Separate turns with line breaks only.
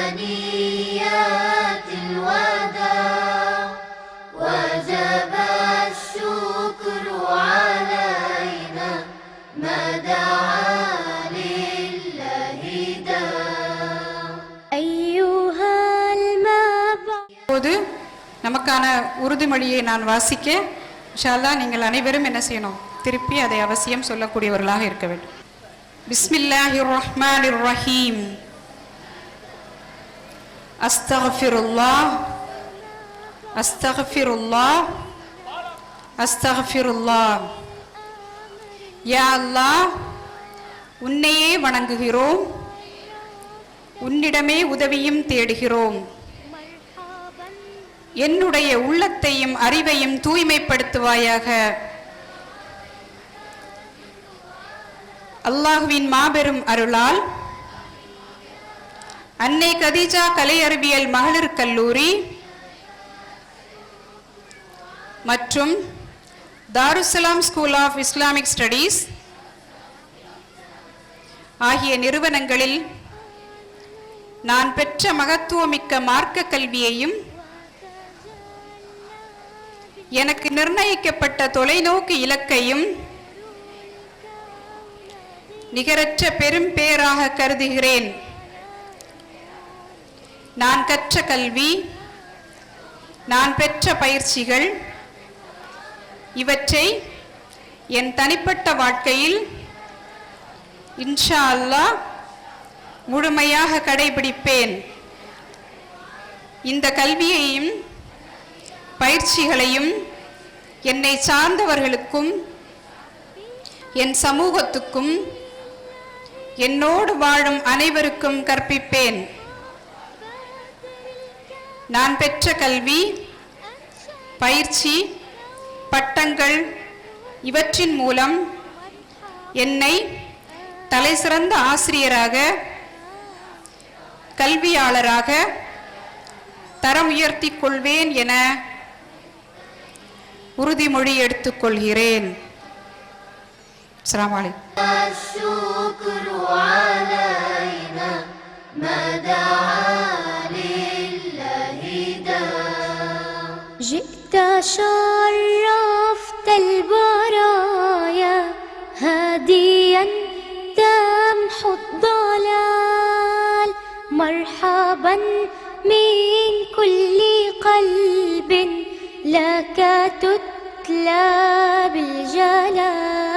ثنيات الوداع وجب الشكر علينا ما دعا لله داع
أيها المبعوث
நமக்கான உறுதிமொழியை நான் வாசிக்க ஷாலா நீங்கள் அனைவரும் என்ன செய்யணும்? திருப்பி அதை அவசியம் சொல்லக்கூடியவர்களாக இருக்க வேண்டும். பிஸ்மில்லாஹிர் ரஹ்மான் ரஹீம். அஸ்தகஃபிருல்லாஹ் அஸ்தகஃபிருல்லாஹ் அஸ்தகஃபிருல்லாஹ் யா அல்லாஹ் உன்னையே வணங்குகிறோம். உன்னிடமே உதவியும் தேடுகிறோம். என்னுடைய உள்ளத்தையும் அறிவையும் தூய்மைப்படுத்துவாயாக. அல்லாஹுவின் மாபெரும் அருளால் அன்னை கதீஜா கலை அறிவியல் மகளிர் கல்லூரி மற்றும் Darussalam school of Islamic studies ஆகிய நிறுவனங்களில் நான் பெற்ற மகத்துவமிக்க மார்க்க கல்வியையும் எனக்கு நிர்ணயிக்கப்பட்ட தொலைநோக்கு இலக்கையும் நிகரற்ற பெரும் பேராக கருதுகிறேன். நான் கற்ற கல்வி நான் பெற்ற பயிற்சிகள் இவற்றை என் தனிப்பட்ட வாழ்க்கையில் இன்ஷா அல்லாஹ் முழுமையாக கடைபிடிப்பேன். இந்த கல்வியையும் பயிற்சிகளையும் என்னை சார்ந்தவர்களுக்கும் என் சமூகத்துக்கும் என்னோடு வாழும் அனைவருக்கும் கற்பிப்பேன். நான் பெற்ற கல்வி பயிற்சி பட்டங்கள் இவற்றின் மூலம் என்னை தலைசிறந்த ஆசிரியராக கல்வியாளராக தரம் உயர்த்திக் கொள்வேன் என உறுதிமொழி எடுத்துக்கொள்கிறேன் அஸ்ஸலாமு
جئت شرفت البرايا هاديا تمحو الضلال مرحبا من كل قلب لك تتلى بالجلال.